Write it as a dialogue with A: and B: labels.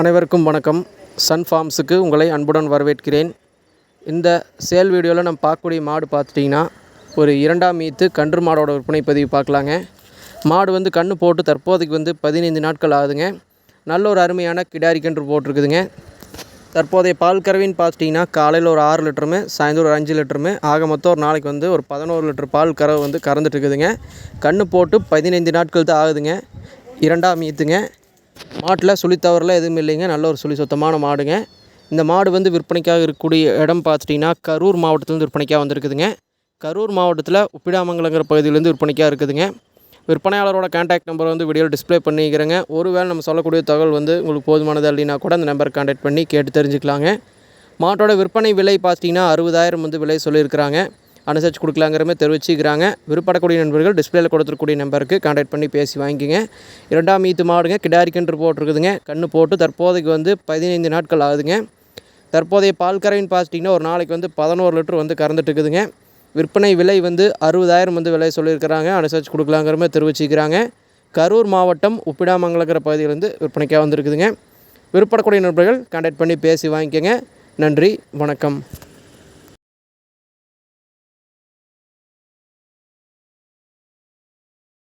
A: அனைவருக்கும் வணக்கம். சன் ஃபார்ம்ஸுக்கு உங்களை அன்புடன் வரவேற்கிறேன். இந்த சேல் வீடியோவில் நம்ம பார்க்கக்கூடிய மாடு பார்த்துட்டிங்கன்னா ஒரு இரண்டாம் ஈத்து கன்று மாடோட விற்பனை பதிவு பார்க்கலாங்க. மாடு வந்து கன்று போட்டு தற்போதைக்கு வந்து பதினைந்து நாட்கள் ஆகுதுங்க. நல்ல ஒரு அருமையான கிடாரி கன்று போட்டிருக்குதுங்க. தற்போதைய பால் கறவின்னு பார்த்துட்டிங்கன்னா காலையில் ஒரு ஆறு லிட்டருமே சாயந்தரம் ஒரு அஞ்சு லிட்டருமே ஆக மொத்தம் ஒரு நாளைக்கு வந்து ஒரு பதினோரு லிட்டர் பால் கறவை வந்து கறந்துட்டு இருக்குதுங்க. கன்று போட்டு பதினைந்து நாட்கள் தான் ஆகுதுங்க. இரண்டாம் ஈத்துங்க மாட்டில் சுழி தவறலாம் எதுவும் இல்லைங்க. நல்ல ஒரு சுழி சுத்தமான மாடுங்க. இந்த மாடு வந்து விற்பனைக்காக இருக்கக்கூடிய இடம் பார்த்துட்டிங்கன்னா கரூர் மாவட்டத்துலேருந்து விற்பனைக்காக வந்திருக்குதுங்க. கரூர் மாவட்டத்தில் உப்பிடாமங்கலங்கிற பகுதியிலேருந்து விற்பனைக்காக இருக்குதுங்க. விற்பனையாளரோட கான்டாக்ட் நம்பர் வந்து வீடியோவில் டிஸ்ப்ளே பண்ணிக்கிறேங்க. ஒருவேளை நம்ம சொல்லக்கூடிய தகவல் வந்து உங்களுக்கு போதுமானது இல்லைனா கூட அந்த நம்பர் கான்டாக்ட் பண்ணி கேட்டு தெரிஞ்சுக்கலாங்க. மாட்டோட விற்பனை விலை பார்த்தீங்கன்னா அறுபதாயிரம் வந்து விலை சொல்லியிருக்கிறாங்க. அனுசரித்து கொடுக்கலாங்கிற மாதிரி தெரிவிச்சுக்கிறாங்க. விருப்பப்படக்கூடிய நண்பர்கள் டிஸ்பிளேல கொடுத்துருக்கூடிய நம்பருக்கு கான்டாக்ட் பண்ணி பேசி வாங்கிக்கிங்க. இரண்டாம் ஈத்து மாடுங்க கிடாரி கன்று போட்டிருக்குதுங்க. கன்று போட்டு தற்போதைக்கு வந்து பதினைந்து நாட்கள் ஆகுதுங்க. தற்போதைய பால் கறவைன்னு பார்த்துட்டிங்கன்னா ஒரு நாளைக்கு வந்து பதினோரு லிட்டர் வந்து கறந்துட்டு இருக்குதுங்க விற்பனை விலை வந்து அறுபதாயிரம் வந்து விலை சொல்லியிருக்கிறாங்க. அனுசரித்து கொடுக்கலாங்கிற மாதிரி தெரிவிச்சுக்கிறாங்க. கரூர் மாவட்டம் உப்பிடாமங்கலங்கிற பகுதியிலேருந்து விற்பனைக்காக வந்திருக்குதுங்க. விருப்பப்படக்கூடிய நண்பர்கள் கான்டாக்ட் பண்ணி பேசி வாங்கிக்கோங்க. நன்றி வணக்கம்.